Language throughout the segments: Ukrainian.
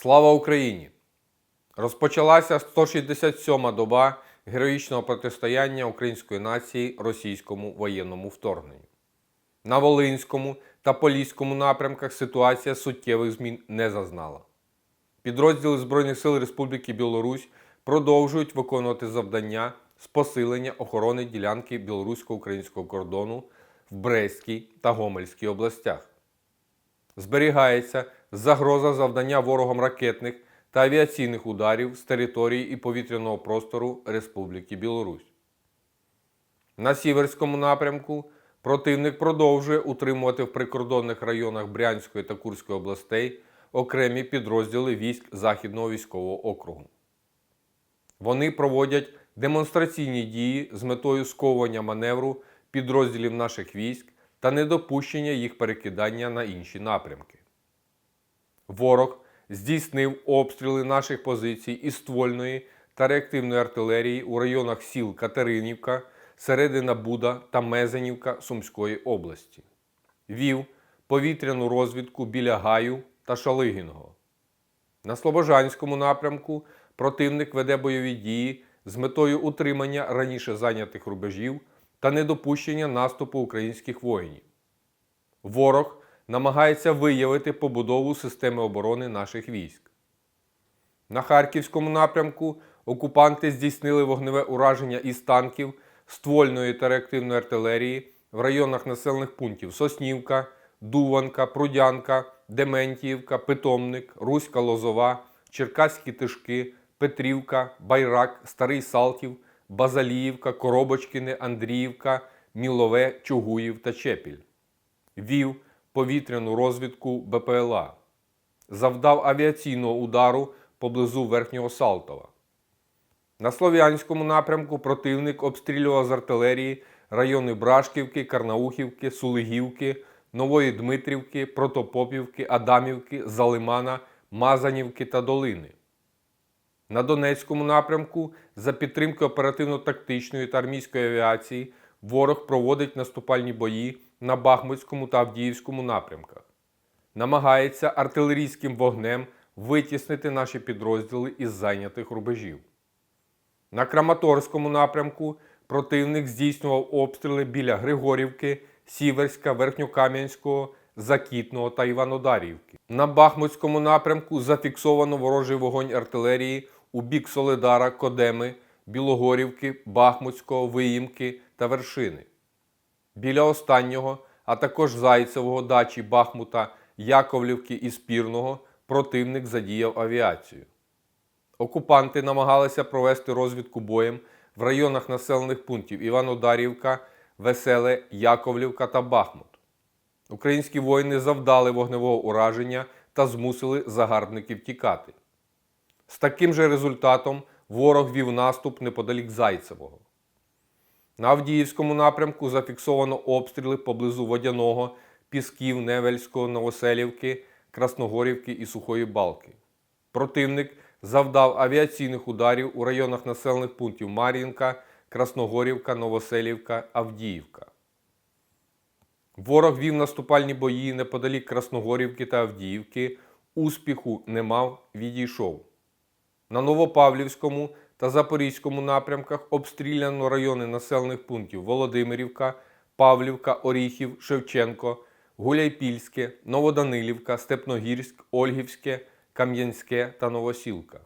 Слава Україні! Розпочалася 167-ма доба героїчного протистояння української нації російському воєнному вторгненню. На Волинському та Поліському напрямках ситуація суттєвих змін не зазнала. Підрозділи Збройних сил Республіки Білорусь продовжують виконувати завдання з посилення охорони ділянки білорусько-українського кордону в Брестській та Гомельській областях зберігається загроза завдання ворогом ракетних та авіаційних ударів з території і повітряного простору Республіки Білорусь. На Сіверському напрямку противник продовжує утримувати в прикордонних районах Брянської та Курської областей окремі підрозділи військ Західного військового округу. Вони проводять демонстраційні дії з метою сковування маневру підрозділів наших військ та недопущення їх перекидання на інші напрямки. Ворог здійснив обстріли наших позицій із ствольної та реактивної артилерії у районах сіл Катеринівка, Середина Буда та Мезенівка Сумської області. Вів повітряну розвідку біля Гаю та Шалигіного. На Слобожанському напрямку противник веде бойові дії з метою утримання раніше зайнятих рубежів та недопущення наступу українських воїнів. Ворог намагається виявити побудову системи оборони наших військ. На Харківському напрямку окупанти здійснили вогневе ураження із танків, ствольної та реактивної артилерії в районах населених пунктів Соснівка, Дуванка, Прудянка, Дементіївка, Питомник, Руська Лозова, Черкаські Тишки, Петрівка, Байрак, Старий Салтів, Базаліївка, Коробочкине, Андріївка, Мілове, Чугуїв та Чепіль. Вів повітряну розвідку БПЛА. Завдав авіаційного удару поблизу Верхнього Салтова. На Слов'янському напрямку противник обстрілював з артилерії райони Брашківки, Карнаухівки, Сулигівки, Нової Дмитрівки, Протопопівки, Адамівки, Залимана, Мазанівки та Долини. На Донецькому напрямку за підтримки оперативно-тактичної та армійської авіації ворог проводить наступальні бої на Бахмутському та Авдіївському напрямках. Намагається артилерійським вогнем витіснити наші підрозділи із зайнятих рубежів. На Краматорському напрямку противник здійснював обстріли біля Григорівки, Сіверська, Верхньокам'янського, Закітного та Іванодарівки. На Бахмутському напрямку зафіксовано ворожий вогонь артилерії у бік Солидара, Кодеми, Білогорівки, Бахмутського, Виїмки та Вершини. Біля останнього, а також Зайцевого, дачі Бахмута, Яковлівки і Спірного противник задіяв авіацію. Окупанти намагалися провести розвідку боєм в районах населених пунктів Іванодарівка, Веселе, Яковлівка та Бахмут. Українські воїни завдали вогневого ураження та змусили загарбників тікати. З таким же результатом ворог вів наступ неподалік Зайцевого. На Авдіївському напрямку зафіксовано обстріли поблизу Водяного, Пісків, Невельського, Новоселівки, Красногорівки і Сухої Балки. Противник завдав авіаційних ударів у районах населених пунктів Мар'їнка, Красногорівка, Новоселівка, Авдіївка. Ворог вів наступальні бої неподалік Красногорівки та Авдіївки. Успіху не мав, відійшов. На Новопавлівському та Запорізькому напрямках обстріляно райони населених пунктів Володимирівка, Павлівка, Оріхів, Шевченко, Гуляйпільське, Новоданилівка, Степногірськ, Ольгівське, Кам'янське та Новосілка.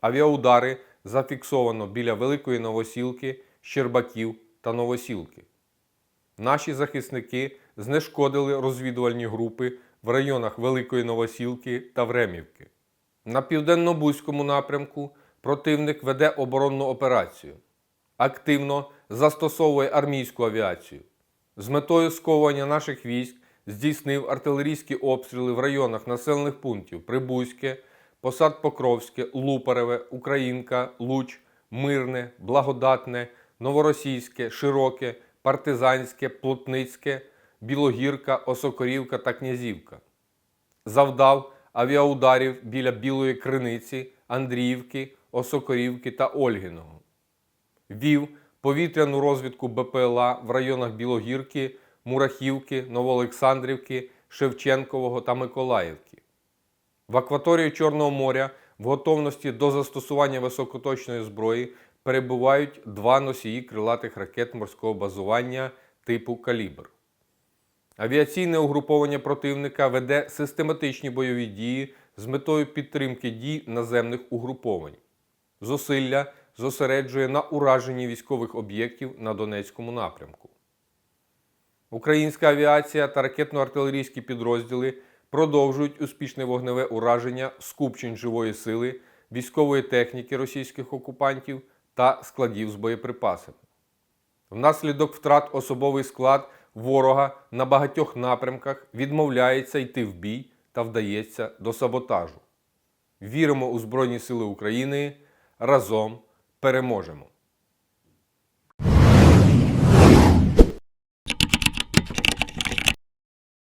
Авіаудари зафіксовано біля Великої Новосілки, Щербаків та Новосілки. Наші захисники знешкодили розвідувальні групи в районах Великої Новосілки та Времівки. На південно-бузькому напрямку противник веде оборонну операцію, активно застосовує армійську авіацію. З метою сковування наших військ здійснив артилерійські обстріли в районах населених пунктів Прибузьке, Посад Покровське, Лупареве, Українка, Луч, Мирне, Благодатне, Новоросійське, Широке, Партизанське, Плотницьке, Білогірка, Осокорівка та Князівка. Завдав авіаударів біля Білої Криниці, Андріївки, Осокорівки та Ольгиного. Вів повітряну розвідку БПЛА в районах Білогірки, Мурахівки, Новоолександрівки, Шевченкового та Миколаївки. В акваторії Чорного моря в готовності до застосування високоточної зброї перебувають два носії крилатих ракет морського базування типу Калібр. Авіаційне угруповання противника веде систематичні бойові дії з метою підтримки дій наземних угруповань. Зусилля зосереджує на ураженні військових об'єктів на Донецькому напрямку. Українська авіація та ракетно-артилерійські підрозділи продовжують успішне вогневе ураження скупчень живої сили, військової техніки російських окупантів та складів з боєприпасами. Внаслідок втрат особовий склад ворога на багатьох напрямках відмовляється йти в бій та вдається до саботажу. Віримо у Збройні Сили України. Разом переможемо!